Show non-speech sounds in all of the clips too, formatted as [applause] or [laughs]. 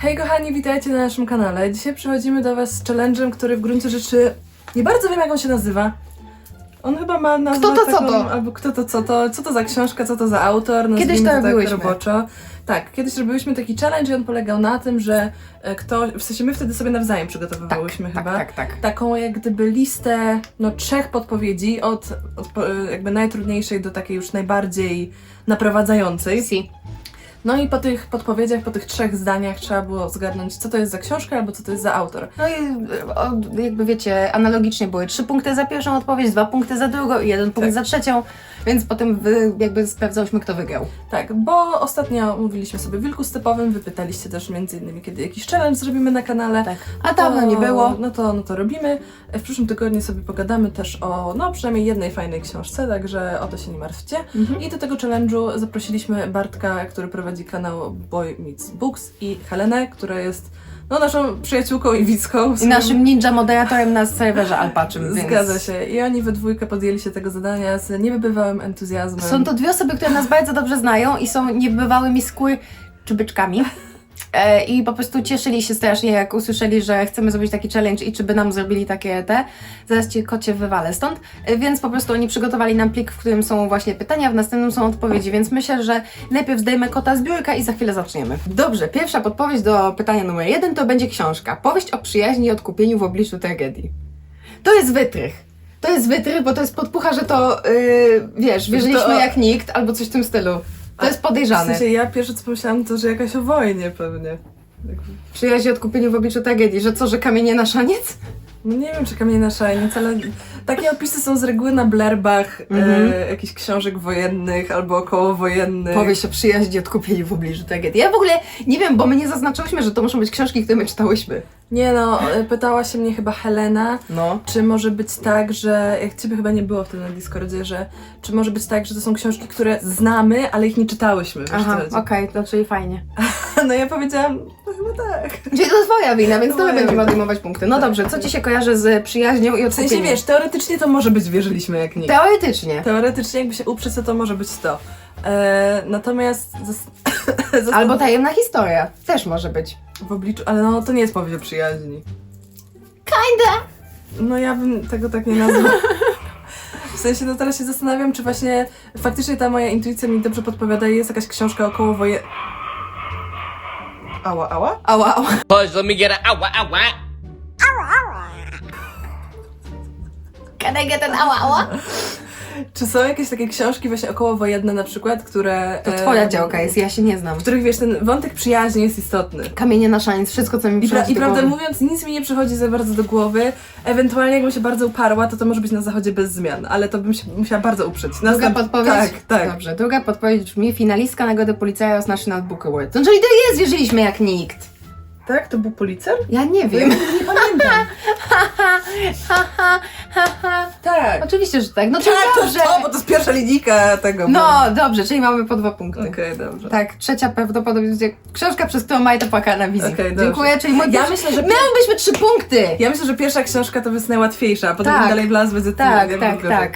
Hej kochani, witajcie na naszym kanale. Dzisiaj przychodzimy do Was z challenge'em, który w gruncie rzeczy nie bardzo wiem jak on się nazywa. On chyba ma nazwę Kto to, co taką, to? albo kto to, co to, co to za książka, co to za autor, Kiedyś nazwijmy to tak robiłyśmy. roboczo. Tak, kiedyś robiłyśmy taki challenge i on polegał na tym, że e, ktoś, w sensie my wtedy sobie nawzajem przygotowywałyśmy tak, chyba. tak, tak. Taką jak gdyby listę no, trzech podpowiedzi od, od po- jakby najtrudniejszej do takiej już najbardziej naprowadzającej. Si. No i po tych podpowiedziach, po tych trzech zdaniach trzeba było zgadnąć, co to jest za książka albo co to jest za autor. No i o, jakby wiecie, analogicznie były trzy punkty za pierwszą odpowiedź, dwa punkty za drugą i jeden punkt Tak. za trzecią, więc potem wy, jakby sprawdzałyśmy, kto wygrał. Tak, bo ostatnio mówiliśmy sobie o wilku stepowym, wypytaliście też między innymi, kiedy jakiś challenge zrobimy na kanale. Tak. A dawno nie było. No to, no to robimy. W przyszłym tygodniu sobie pogadamy też o, no przynajmniej jednej fajnej książce, także o to się nie martwcie. Mhm. I do tego challenge'u zaprosiliśmy Bartka, który prowadzi kanał Boy Meets Books i Helenę, która jest no, naszą przyjaciółką i widzką. I naszym ninja moderatorem na serwerze Alpaczym, więc... Zgadza się. I oni we dwójkę podjęli się tego zadania z niebywałym entuzjazmem. Są to dwie osoby, które nas bardzo dobrze znają i są niebywałymi skór czy byczkami. E, I po prostu cieszyli się strasznie, jak usłyszeli, że chcemy zrobić taki challenge i czy by nam zrobili takie te. Zaraz cię kocie wywalę stąd. E, Więc po prostu oni przygotowali nam plik, w którym są właśnie pytania, w następnym są odpowiedzi. Więc myślę, że najpierw zdejmę kota z biurka i za chwilę zaczniemy. Dobrze, pierwsza podpowiedź do pytania numer jeden to będzie książka. Powieść o przyjaźni i odkupieniu w obliczu tragedii. To jest wytrych. To jest wytrych, bo to jest podpucha, że to, yy, wiesz, wierzyliśmy To- jak nikt, albo coś w tym stylu. To jest W podejrzane. sensie ja pierwsze co pomyślałam to, że jakaś o wojnie pewnie. Jakby- Przyjaźń i odkupieniu w obliczu tragedii, że co, że kamienie na szaniec? No nie wiem, czy kamienie na szajnic, ale takie opisy są z reguły na blerbach Mhm. e, jakichś książek wojennych albo okołowojennych. Powieść o przyjaźni i odkupieniu w obliczu tragedii. Ja w ogóle nie wiem, bo my nie zaznaczyłyśmy, że to muszą być książki, które my czytałyśmy. Nie no, e, pytała się mnie chyba Helena, No. czy może być tak, że, jak ciebie chyba nie było wtedy na Discordzie, że czy może być tak, że to są książki, które znamy, ale ich nie czytałyśmy, wiesz Aha, okej, to czyli fajnie. [laughs] No ja powiedziałam, no chyba tak. Czyli to twoja wina, więc to my będziemy odejmować punkty. No dobrze, co ci się kojarzy z przyjaźnią i W odkupieniem? sensie wiesz, teoretycznie to może być wierzyliśmy jak nikt. Teoretycznie. Teoretycznie jakby się uprzeć, to to może być to. E, natomiast zas- [laughs] zastan- Albo tajemna historia. Też może być. w obliczu, ale no to nie jest powieść o przyjaźni. Kinda. No ja bym tego tak nie nazwała. W sensie, no teraz się zastanawiam, czy właśnie faktycznie ta moja intuicja mi dobrze podpowiada i jest jakaś książka około woje... Ała, ała? Ała, ała. Pudge, let me get a ow wow wow. Can I get an ała, ała? Czy są jakieś takie książki właśnie okołowojenne na przykład, które... To twoja działka jest, ja się nie znam. W których, wiesz, ten wątek przyjaźni jest istotny. Kamienie na szaniec, wszystko co mi I, pra- przychodzi I do prawdę głowy. mówiąc, nic mi nie przychodzi za bardzo do głowy. Ewentualnie jakbym się bardzo uparła, to to może być na zachodzie bez zmian, ale to bym się musiała bardzo uprzeć. Druga Następ- podpowiedź? Tak, tak. Dobrze, druga podpowiedź brzmi finalistka Nagrody Pulitzeria z National Book Award. No, czyli to jest, wierzyliśmy jak nikt. Tak? To był Pulitzer? Ja nie Ja wiem. nie pamiętam. [laughs] tak. Oczywiście, że tak. No czyli Tak, to dobrze. to, bo to jest pierwsza linijka tego. No, dobrze, czyli mamy po dwa punkty. Okej, dobrze. Tak, trzecia prawdopodobnie będzie książka, przez którą Maja to płakała na wizji. Okej, dobrze. Dziękuję, czyli mój Ja myślę, że- Miałybyśmy trzy punkty! Ja myślę, że pierwsza książka to jest najłatwiejsza, a potem Tak. dalej wlazły z Tak, tak, tak.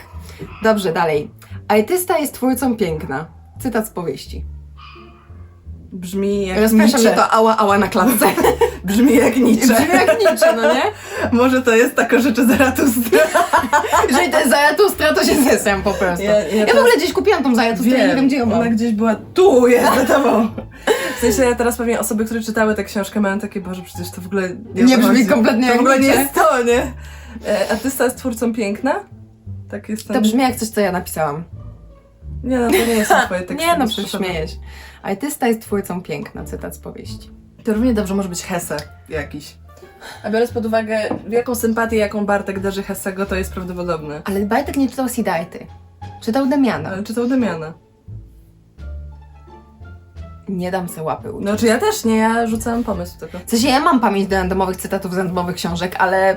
Dobrze, dalej. Artysta jest twórcą piękna. Cytat z powieści. Brzmi jak Nietzsche. że to ała, ała na klatce. [laughs] Brzmi jak Nietzsche. Brzmi jak Nietzsche, no nie? [laughs] Może to jest taka rzecz Zaratustra. [laughs] Jeżeli to jest Zaratustra, to się zesram po prostu. Ja- ja Ja, w ogóle gdzieś kupiłam tą Zaratustrę, nie wiem gdzie ją mam. Ona gdzieś była tu, jest za tobą. W sensie teraz pewnie osoby, które czytały tę książkę mają takie, Boże, przecież to w ogóle nie, Nie brzmi kompletnie To w ogóle nie jest to, nie? E, Artysta jest twórcą piękna? Tak jest. To brzmi jak coś, co ja napisałam. Nie no, to nie jest [laughs] twoje teksty. Nie no, przecież śmieję się. Artysta jest twórcą piękna, cytat z powieści. To równie dobrze może być Hesse jakiś. A biorąc pod uwagę, jaką sympatię, jaką Bartek darzy Hessego, to jest prawdopodobne. Ale Bartek nie czytał Siddharty. Czytał Demiana. Ale czytał Damiana. Nie dam se łapy. No czy ja też nie, ja rzucałam pomysł tylko. W sensie ja mam pamięć do randomowych cytatów z randomowych książek, ale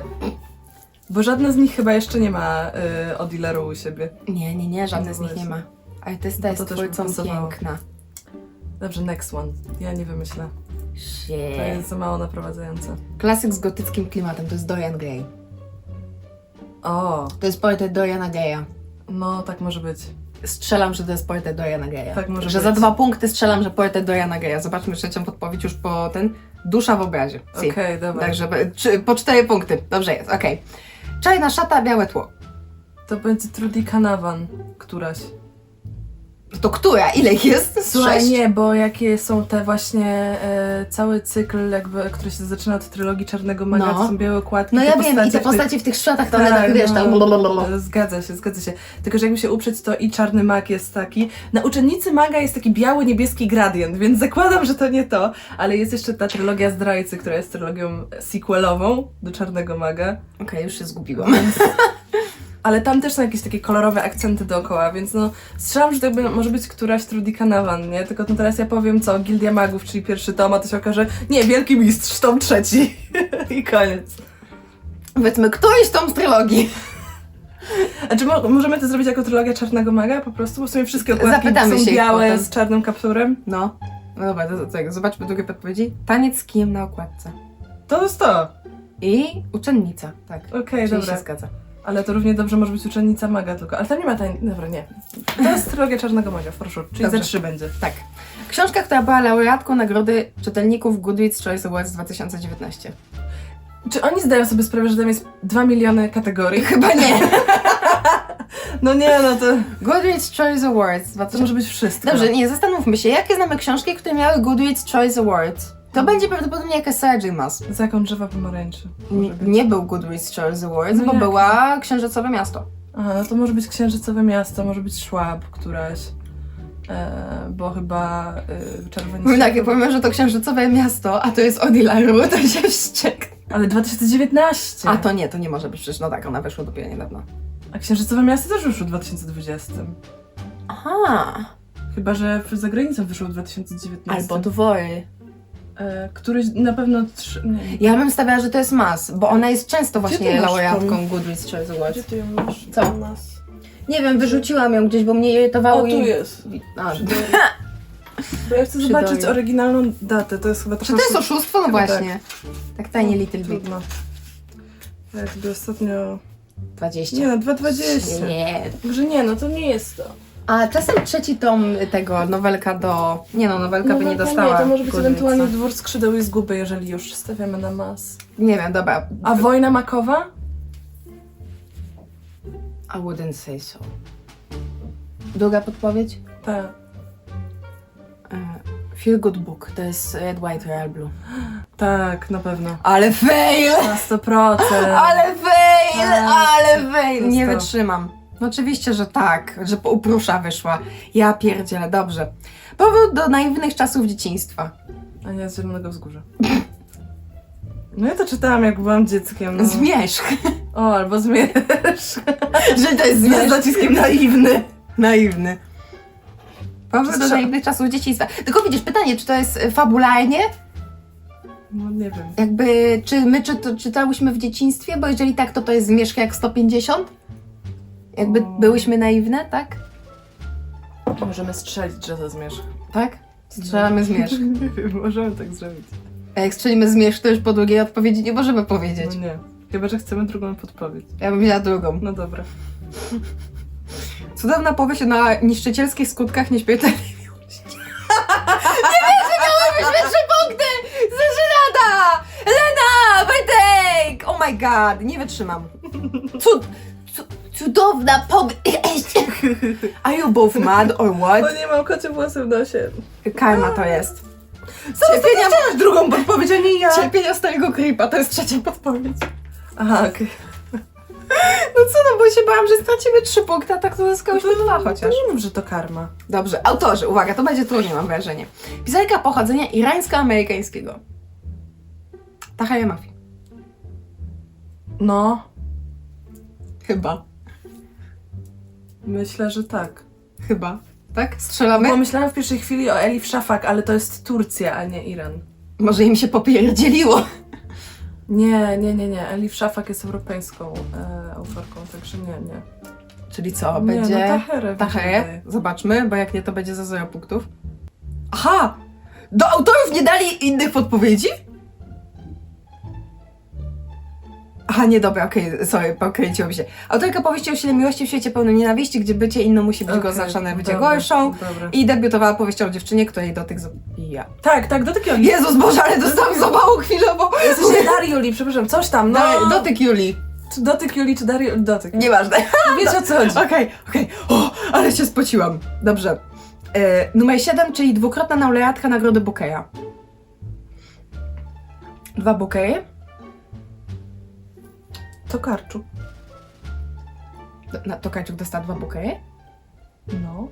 Bo żadna z nich chyba jeszcze nie ma y, Odileru u siebie. nie, nie, nie, żadne z nich nie ma. No jest to też by twórcą pasowało. piękna. Dobrze, next one. Ja nie wymyślę. To Shit. jest za mało naprowadzające. Klasyk z gotyckim klimatem, to jest Dorian Gray. O, To jest portret Doriana Graya. no tak może być. Strzelam, że to jest portret Doriana Graya. Tak może Że być. za dwa punkty strzelam, że portret Doriana Graya. Zobaczmy trzecią podpowiedź już po ten. Dusza w obrazie. Si. Okej, dobra. Także czy, po cztery punkty. Dobrze jest, okej. Czarna szata, białe tło. To będzie Trudy Canavan, któraś. To która? Ile ich jest? Słuchaj, Sześć? nie, bo jakie są te właśnie e, cały cykl, jakby, który się zaczyna od trylogii Czarnego Maga, No. to są białe okładki. No ja wiem, i te w tych- postacie w tych szatach to one tak, wiesz, no, blablabla. Zgadza się, zgadza się. Tylko, że jakby się uprzeć, to i czarny mag jest taki. Na uczennicy maga jest taki biały, niebieski gradient, więc zakładam, że to nie to. Ale jest jeszcze ta trylogia Zdrajcy, która jest trylogią sequelową do czarnego maga. Okej, już się zgubiłam. [laughs] Ale tam też są jakieś takie kolorowe akcenty dookoła, więc no strzelam, że to jakby może być któraś Trudy Canavan, nie? Tylko no teraz ja powiem co, Gildia Magów, czyli pierwszy tom, a to się okaże, nie, Wielki Mistrz, tom trzeci. [laughs] I koniec. Powiedzmy, któryś tom z trylogii. A czy mo- możemy to zrobić jako trylogia Czarnego Maga po prostu? Bo w sumie wszystkie okładki Zapytamy są się białe z czarnym kapturem. No. No dobra, to, to, to, zobaczmy drugie podpowiedzi. Taniec z kijem na okładce. To jest to. I uczennica, tak. Okej, Czyli dobra. się zgadza. Ale to równie dobrze może być uczennica maga tylko. Ale tam nie ma tań... Dobra, nie. To jest trylogia Czarnego Maga, proszę. Czyli Dobrze. za trzy będzie. Tak. Książka, która była laureatką nagrody czytelników Goodreads Choice Awards 2019. Czy oni zdają sobie sprawę, że tam jest dwa miliony kategorii? [laughs] Chyba nie. [laughs] No nie, no to... Goodreads Choice Awards. To 2000... może być wszystko. Dobrze, nie, zastanówmy się, jakie znamy książki, które miały Goodreads Choice Awards? To będzie prawdopodobnie jakaś Sarah J. Maas. Zakon drzewa pomarańczy. Nie był Goodreads Choice Awards, No bo jak? była Księżycowe Miasto. Aha, no to może być Księżycowe Miasto, może być Szłab któraś. E, bo chyba e, Czerwoni No tak, Światło- powiem, że to Księżycowe Miasto, a to jest Odilaru, to się wściek. Ale 2019! A to nie, to nie może być przecież, no tak, ona weszła dopiero niedawno. A Księżycowe Miasto też wyszło w 2020. Aha, Chyba, że w- za granicą wyszło w 2019. albo dwory. E, któryś na pewno. Nie. Ja bym stawiała, że to jest Mas, bo ona jest często ty właśnie masz laureatką Goodreads Choice Awards. Gdzie ty ją masz? Co? U nas. Nie wiem, wyrzuciłam ją gdzieś, bo mnie irytowało O, tu i... jest. A. [laughs] Bo ja chcę zobaczyć oryginalną datę, to jest chyba Czy trochę... to jest oszustwo? No Chyba właśnie. Tak tajnie Little Big. Trudno. Ja jakby ostatnio... 20. Nie no, 2,20. Nie. Także nie, no to nie jest to. A czasem trzeci tom tego, nowelka do... Nie no, nowelka by nie Nowelka dostała. Nie, to może być ewentualnie Dwór Skrzydeł i Zguby, jeżeli już stawiamy na mas. Nie wiem, dobra. A Wojna Makowa? I wouldn't say so. Druga podpowiedź? Tak. E, Feel Good Book, to jest Red, White, Royal Blue. Tak, na pewno. Ale fail! Na 100%. [laughs] Ale fail! Tak. Ale fail! Nie Zostało. wytrzymam. No oczywiście, że tak, że po uprusza wyszła. Ja pierdzielę, dobrze. Powrót do naiwnych czasów dzieciństwa. A nie, z Zielonego Wzgórza. No ja to czytałam, jak byłam dzieckiem. No. Zmierzch. O, albo Zmierzch. [laughs] że to jest Z zmierzch. naciskiem naiwny. Naiwny. Powrót do naiwnych czasów dzieciństwa. Tylko widzisz, pytanie, czy to jest y, fabularnie? No nie wiem. Jakby, czy my czy czytałyśmy w dzieciństwie? Bo jeżeli tak, to to jest Zmierzch jak 150? Jakby O. byłyśmy naiwne, tak? Możemy strzelić, że to Zmierzch. Tak? Strzelamy Zmierzch. [laughs] Nie wiem, możemy tak zrobić. A jak strzelimy Zmierzch, to już po drugiej odpowiedzi nie możemy powiedzieć. No nie. Chyba, że chcemy drugą podpowiedź. Ja bym wzięła drugą. No dobra. Cudowna powieść na niszczycielskich skutkach nieśmiertelnej miłości. [laughs] nie wierzę, miałybyśmy trzy punkty! Zażynada! Lena! Wojtek! Oh my god, nie wytrzymam. Cud... cu- Cudowna powieść! [laughs] Are you both mad or O what? nie, mam kocie włosy w nosie. Karma to jest. Cierpienia... Chciałaś drugą podpowiedź, a nie ja. Cierpienia starego creepa, to jest trzecia podpowiedź. Aha, okej. [laughs] No co no, bo się bałam, że stracimy trzy punkty, a tak to zyskałyśmy dwa chociaż. Nie mów, że to karma. Dobrze, autorzy, uwaga, to będzie trudniej, mam wrażenie. Pisarka pochodzenia irańsko-amerykańskiego. Tahaya Mafi. No, Chyba. Myślę, że tak. Chyba. Tak? Strzelamy? Pomyślałam w pierwszej chwili o Elif Szafak, ale to jest Turcja, a nie Iran. Może im się popierdzieliło. Nie, nie, nie, nie. Elif Szafak jest europejską e, autorką, także nie, nie. Czyli co, nie, będzie... No, Taherę. mi się Taherę? wydaje. Zobaczmy, bo jak nie, to będzie za 0 punktów. Aha! Do autorów nie dali innych podpowiedzi? Aha, nie, dobra, okej, sorry, pokręciło mi się. Autorka powieści o sile miłości w świecie pełnym nienawiści, gdzie bycie inną musi być Okej, oznaczone bycie dobra, gorszą. Dobra. I debiutowała powieścią o dziewczynie, której dotyk zabija. Tak, tak, dotyk Joli. Jezus Boże, ale dostałam zawału chwilowo. W sensie dar Juli, przepraszam, coś tam, no. Do, dotyk Julii. Czy dotyk Juli, czy dar Juli? Dotyk. Nieważne. [laughs] Wiecie o co chodzi. Okej, okej. O, ale się spociłam. Dobrze. E, numer 7, czyli dwukrotna laureatka nagrody Bookeya. Dwa Bookery. To Karczu. Na, Tokarczuk dostała dwa Bookery. No.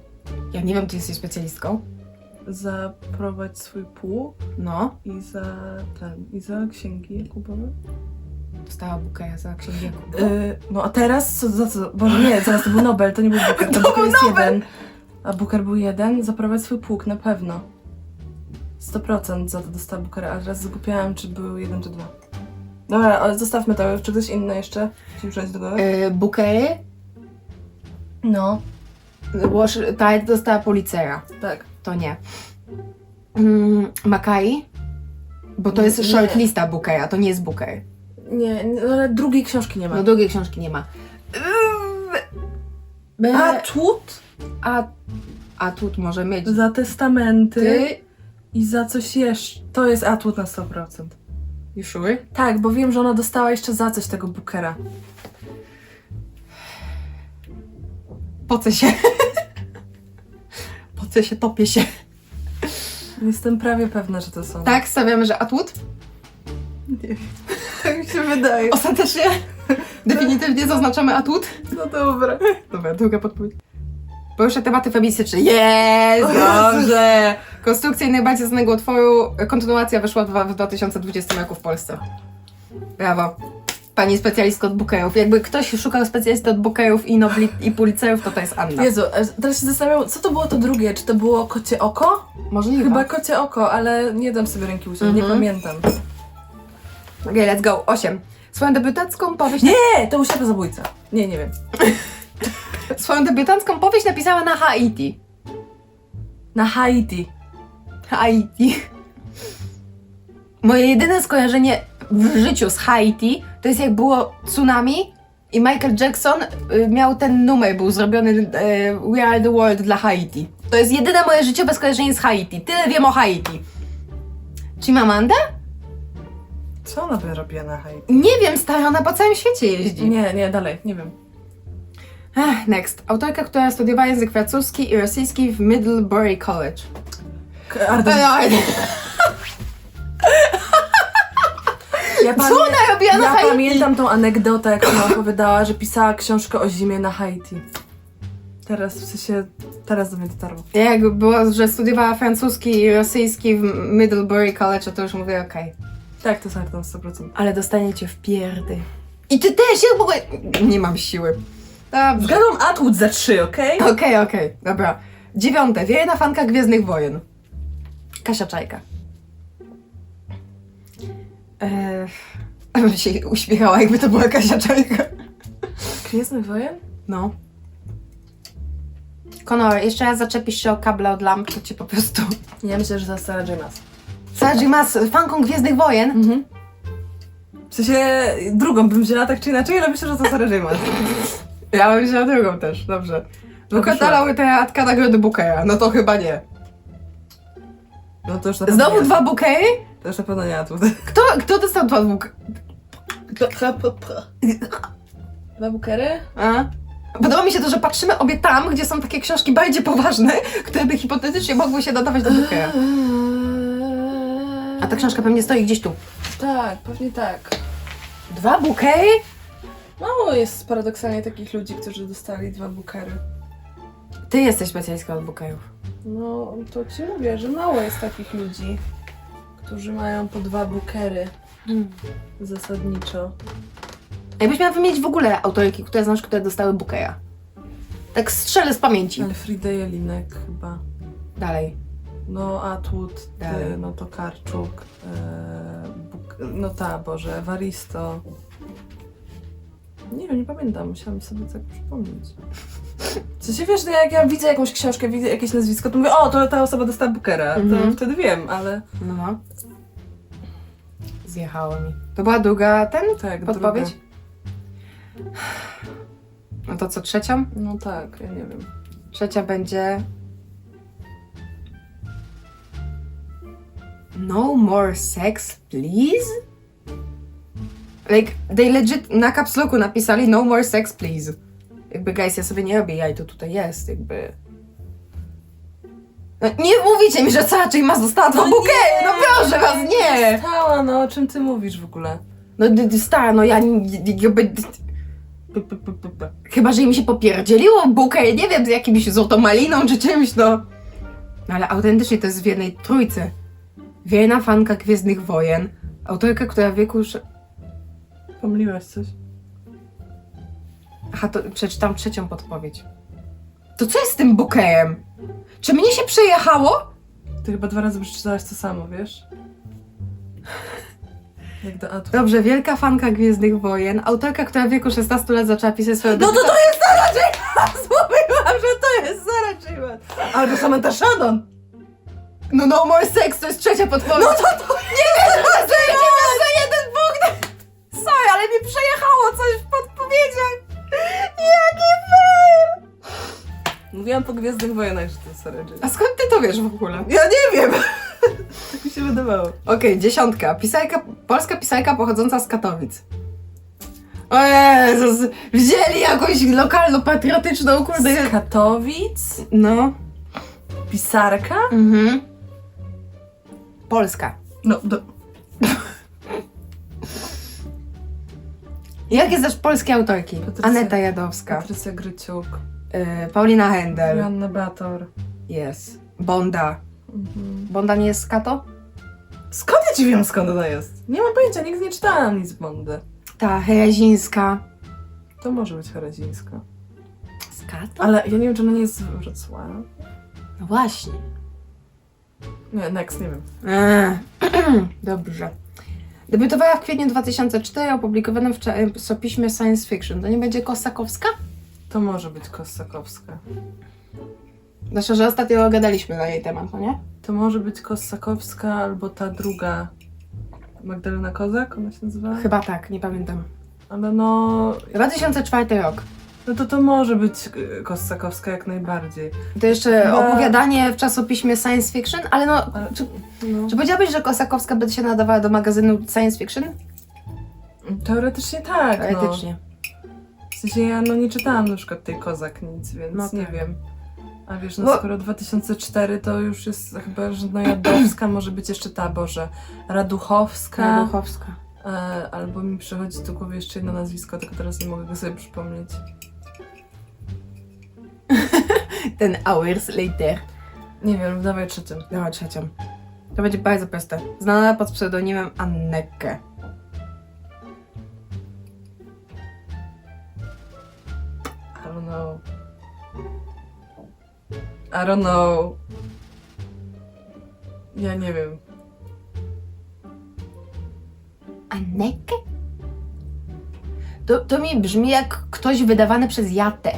Ja nie wiem, ty jesteś specjalistką. Zaprowadź swój pług No. i za ten, i za księgi Jakubowe. Dostała Bookeya za księgi Jakuba. Yy, no a teraz co, za co? Boże nie, zaraz to był Nobel, to nie był Booker, to, To Booker był jest Nobel! jeden. A Booker był jeden, zaprowadź swój pług, na pewno. 100% za to dostała Bookera, a teraz zgupiałam, czy był jeden, czy dwa. Dobra, ale zostawmy to, czy ktoś inny jeszcze ci wziąć do głowy? E, Bookery. No, Wash, ta dostała Pulitzera. tak. To nie. Mm, Makai. Bo to jest Nie. shortlista Bookeya, to nie jest Booker. Nie, nie, ale drugiej książki nie ma. No drugiej książki nie ma. Be- A tłut a, a tu może mieć. za testamenty Ty. i za coś jeszcze. To jest atut na 100%. Tak, bo wiem, że ona dostała jeszcze za coś tego Bookera. Pocę się. [laughs] Pocę się, topię się. Jestem prawie pewna, że to są. Tak, stawiamy, że Atwood? Nie wiem. [laughs] Tak mi się wydaje. Ostatecznie? [laughs] Definitywnie zaznaczamy Atwood? No dobra. Dobra, druga podpowiedź. Poruszę tematy feministyczne. Jest! Dobrze! Konstrukcja najbardziej znanego utworu, kontynuacja wyszła w w 2020 roku w Polsce. Brawo. Pani specjalistka od bookerów. Jakby ktoś szukał specjalisty od bookerów i, nobli, i pulicerów, to to jest Anna. Jezu, e, teraz się zastanawiam, co to było to drugie? Czy to było kocie oko? Możliwe. Chyba kocie oko, ale nie dam sobie ręki uciąć, nie Mhm. pamiętam. Okej, let's go. 8. Swoją debiutacką powieść... Nie, to był ślepy zabójca. Nie, nie wiem. [laughs] Swoją debiutancką powieść napisała na Haiti. Na Haiti. Haiti. Moje jedyne skojarzenie w życiu z Haiti to jest jak było tsunami i Michael Jackson y, miał ten numer, był zrobiony y, We Are the World dla Haiti. To jest jedyne moje życiowe skojarzenie z Haiti. Tyle wiem o Haiti. Chimamanda? Co ona by robiła na Haiti? Nie wiem, stara, ona po całym świecie jeździ. Nie, nie, dalej, nie wiem. Next. Autorka, która studiowała język francuski i rosyjski w Middlebury College. Arden. Ja, Co pamię- ona robiła na ja Haiti? pamiętam tą anegdotę, jak ona opowiadała, że pisała książkę o zimie na Haiti. Teraz, w sensie, teraz do mnie dotarło. Jak było, że studiowała francuski i rosyjski w Middlebury College, to już mówię okej. Tak, to jest Arden, 100%. Ale dostaniecie w pierdy. I ty też, jak mogę... Nie mam siły. Dobrze. Zgadłam Atwood za trzy, okej? Okej, okej, dobra. Dziewiąte. Wierna fanka Gwiezdnych Wojen. Kasia Czajka. Eee, bym [laughs] się uśmiechała, jakby to była Kasia Czajka. Gwiezdnych Wojen? No. Konor, jeszcze raz zaczepisz się o kable od lamp, to ci po prostu... Ja myślę, że za Sarah J. Maas. Sarah fanką Gwiezdnych Wojen? Mhm. W sensie, drugą bym wzięła tak czy inaczej, ale myślę, że to Sarah J. Maas. Ja bym wzięła drugą też, dobrze. Dwukrotna Dobrze. laureatka nagrody Bookera, no to chyba nie. No to już na pewno Znowu nie. dwa Bookery? To już na pewno nie Atwood. Kto, kto dostał dwa Bookery? Dwa bukery? A? Podoba mi się to, że patrzymy obie tam, gdzie są takie książki bardziej poważne, które by hipotetycznie mogły się dodawać do Bookera. A ta książka pewnie stoi gdzieś tu. Tak, pewnie tak. Dwa Bookery? Mało jest paradoksalnie takich ludzi, którzy dostali dwa bukery. Ty jesteś specjalistką od Bookerów. No, to ci mówię, że mało jest takich ludzi, którzy mają po dwa bukery zasadniczo. Jakbyś miała wymienić w ogóle autorki, które znasz, które dostały Bookera. Tak strzelę z pamięci. Ale Frida Jelinek chyba. Dalej. No, Atwood, Dalej. ty, no to Karczuk, e, Buk- no ta, Boże, Waristo. Nie wiem, nie pamiętam, musiałam sobie tak przypomnieć. W sensie wiesz, no jak ja widzę jakąś książkę, widzę jakieś nazwisko, to mówię, o, to ta osoba dostała Bookera, Mhm. to wtedy wiem, ale No no. Zjechało mi. To była druga ten? tak, Podpowiedź? druga. No to co, trzecią? No tak, ja nie wiem. Trzecia będzie... No more sex, please? Like, they legit na caps locku napisali no more sex, please. Jakby, guys, ja sobie nie robię jaj, to tutaj jest, jakby... No, nie mówicie mi, że raczej ma została dwa No no proszę was, nie! Stała, no o czym ty mówisz w ogóle? No, d- d- stara, no ja nie- nie- jakby... d- p- p- p- p- p- Chyba, że im się popierdzieliło bouquet, nie wiem, z jakimś złotą maliną czy czymś, no. No ale autentycznie to jest w jednej trójce. Wierna fanka Gwiezdnych Wojen, autorka, która w wieku już... Pomyliłaś coś? Aha, to przeczytam trzecią podpowiedź. To co jest z tym bouquetem? Czy mnie się przejechało? Ty chyba dwa razy przeczytałaś to samo, wiesz? Jak do Atu. Dobrze, wielka fanka Gwiezdnych Wojen, autorka, która w wieku 16 lat zaczęła pisać swoją No to to jest Sarah J. Mówiłam, że to jest Sarah J. Albo Samantha Shannon. No no more sex, to jest trzecia podpowiedź. No to to nie Wiesz, że zajdziemy mi przejechało coś w podpowiedziach. Jaki fail! Mówiłam po Gwiezdnych Wojnach, że to jest Sarah. A skąd ty to wiesz w ogóle? Ja nie wiem. [laughs] tak mi się wydawało. Okej, dziesiątka. Pisajka, polska pisajka pochodząca z Katowic. O Jezus, wzięli jakąś lokalną, patriotyczną, kurde. Z Katowic? No. Pisarka? Mhm. Polska. No, do... [laughs] Jakie znasz polskie autorki? Patrycja- Aneta Jadowska, Patrycja Gryciuk, y, Paulina Händel, Joanna Bator. jest, Bonda. Mhm. Bonda nie jest z Kato? Skąd ja ci wiem, skąd ona jest? Nie mam pojęcia, nigdy nie czytałam nic z Bondy. Ta, Hejazińska. To może być Harazińska. Z Kato? Ale ja nie wiem, czy ona nie jest z Wrocławia. No właśnie. Nie, next, nie wiem. Eee, [clears throat] Dobrze. Debiutowała w kwietniu 2004, opublikowanym w czasopiśmie Science Fiction. To nie będzie Kosakowska? To może być Kossakowska. Znaczy, że ostatnio gadaliśmy na jej temat, no nie? To może być Kossakowska albo ta druga. Magdalena Kozak, ona się nazywa? Chyba tak, nie pamiętam. Ale no... 2004 rok. No to to może być y, Kossakowska jak najbardziej. To jeszcze Chyba- opowiadanie w czasopiśmie Science Fiction, ale no, Ale- czy, No. czy powiedziałabyś, że Kosakowska będzie się nadawała do magazynu Science Fiction? Teoretycznie tak, no. Teoretycznie. W sensie ja no nie czytałam na przykład tej Kozak nic, więc No nie tak. wiem. A wiesz, no Bo- skoro 2004 to już jest chyba, że no Jadowska może być jeszcze ta, Boże, Raduchowska. Ruchowska. E, albo mi przychodzi do głowy jeszcze jedno nazwisko, tylko teraz nie mogę go sobie przypomnieć. [laughs] Ten Hours Later. Nie wiem, dawaj trzecią. Dobra, trzecią. To będzie bardzo proste. Znana pod pseudonimem Anneke. I don't know. I don't know. Ja nie wiem. Anneke? To, to mi brzmi jak ktoś wydawany przez Jatę.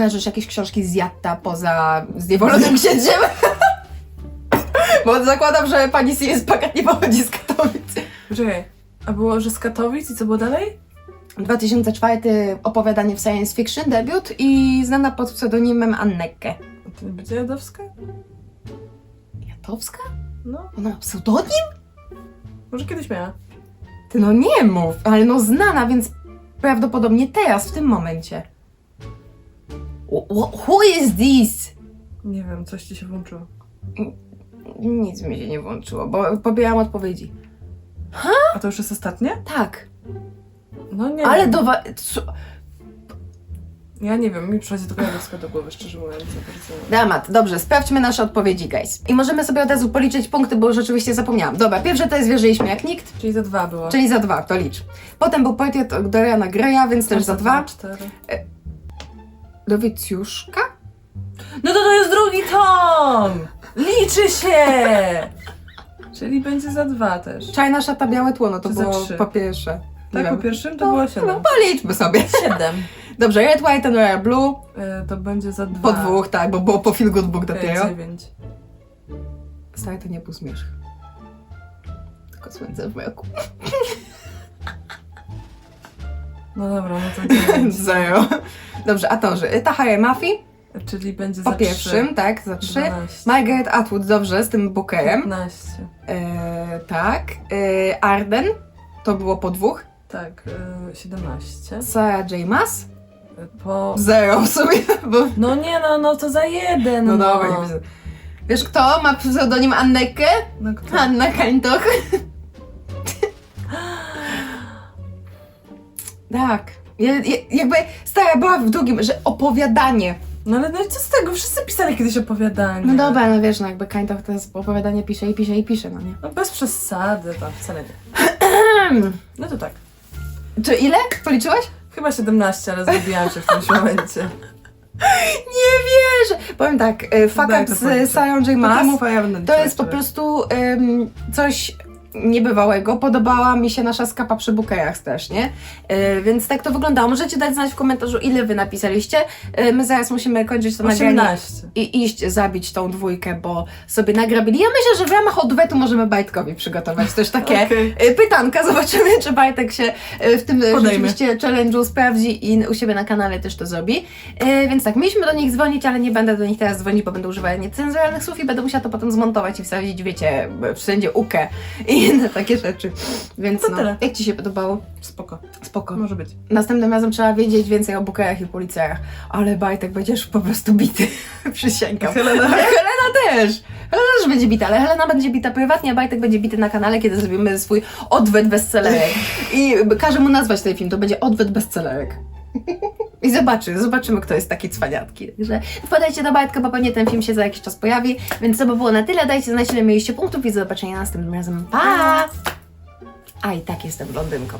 Kojarzysz jakieś książki z Jatta poza Zniewolonym Księciem? [laughs] Bo zakładam, że pani Sirius Packard nie pochodzi z Katowic. Poczekaj, a było, że z Katowic i co było dalej? 2004 opowiadanie w science fiction, debiut i znana pod pseudonimem Anneke. A to nie będzie Jadowska? Jatowska? No, Ona ma pseudonim? może kiedyś miała. Ty no nie mów, ale no znana, więc prawdopodobnie teraz, w tym momencie. Wh- wh- Who is this? Nie wiem, coś ci się włączyło. Nic mi się nie włączyło, bo pobierałam odpowiedzi. A to już jest ostatnie? Tak, No nie ale wiem. do wa- co- Ja nie wiem, mi przychodzi tylko Jadowska do głowy, szczerze mówiąc. bardzo. Dramat, dobrze, sprawdźmy nasze odpowiedzi, guys. I możemy sobie od razu policzyć punkty, bo rzeczywiście zapomniałam. Dobra, pierwsze to jest wierzyliśmy jak nikt, Czyli za dwa było. czyli za dwa, to licz. Potem był portret od Doriana Greya, więc też za dwa. Cztery. Dowicjuszka? No to to jest drugi tom! Liczy się! Czyli będzie za dwa też. Czajna szata, białe tło, no to Czy za było trzy? po pierwsze. Nie Tak, po wiem. pierwszym to No, było No, siedem. policzmy sobie. Siedem. Dobrze, Red, White and Rare Blue. Y, To będzie za dwa. Po dwóch, tak, bo było po Feel Good Book Y, dopiero. Dziewięć. Stary, to nie był zmierzch. Tylko słońce w mroku. No dobra, no to 9. [laughs] Zero. Dobrze, a to, że Tahaye Mafi Czyli będzie po za pierwszym, tak, za trzy. 12. Margaret Atwood, dobrze, z tym bukejem. 15. E, tak. E, Arden, to było po dwóch. Tak, y, 17. Sarah J. Maas, Po... zero w sumie, bo... No nie no, no to za jeden. No No, dobra, nie wiem. Wiesz kto ma pseudonim Anneke? No kto? Anna Kańtoch. Tak. Ja, ja, jakby stara była w drugim, że opowiadanie. No ale no i co z tego? Wszyscy pisali kiedyś opowiadanie. No dobra, no wiesz, no jakby Kańtoch to jest opowiadanie pisze i pisze i pisze, no nie? No bez przesady, tam wcale nie. [clears throat] No to tak. Czy ile? Policzyłaś? Chyba 17, ale zgubiłam się w którymś momencie. [laughs] Nie wierzę! Powiem tak, e, fuck Daj up to powiedzieć. z Sarah J. Maas to liczyła jest po prostu coś niebywałego. Podobała mi się nasza skapa przy bukejach też, nie? E, więc tak to wyglądało. Możecie dać znać w komentarzu, ile wy napisaliście. E, my zaraz musimy kończyć to nagranie 18. i iść zabić tą dwójkę, bo sobie nagrabili. Ja myślę, że w ramach odwetu możemy Bajtkowi przygotować też takie [laughs] Okej. e, pytanka. Zobaczymy, czy Bajtek się w tym Podejmie. rzeczywiście challenge'u sprawdzi i u siebie na kanale też to zrobi. Więc tak, mieliśmy do nich dzwonić, ale nie będę do nich teraz dzwonić, bo będę używała niecenzuralnych słów i będę musiała to potem zmontować i wsadzić, wiecie, wszędzie ukę i [laughs] inne takie rzeczy. Więc To no, tyle. jak Ci się podobało? Spoko. Spoko. Może być. Następnym razem trzeba wiedzieć więcej o bukejach i policjach. Ale Bajtek będziesz po prostu bity. [laughs] Przysięgam. Helena. [laughs] Helena też. Helena też będzie bita, ale Helena będzie bita prywatnie, a Bajtek będzie bity na kanale, kiedy zrobimy swój odwet bestsellerek. I każe mu nazwać ten film, to będzie odwet bestsellerek. I zobaczy, zobaczymy, kto jest taki cwaniatki. Także wpadajcie do Bajtka, bo pewnie ten film się za jakiś czas pojawi. Więc to by było na tyle. Dajcie znać, ile mieliście punktów i do zobaczenia następnym razem. Pa! A i tak jestem blondynką.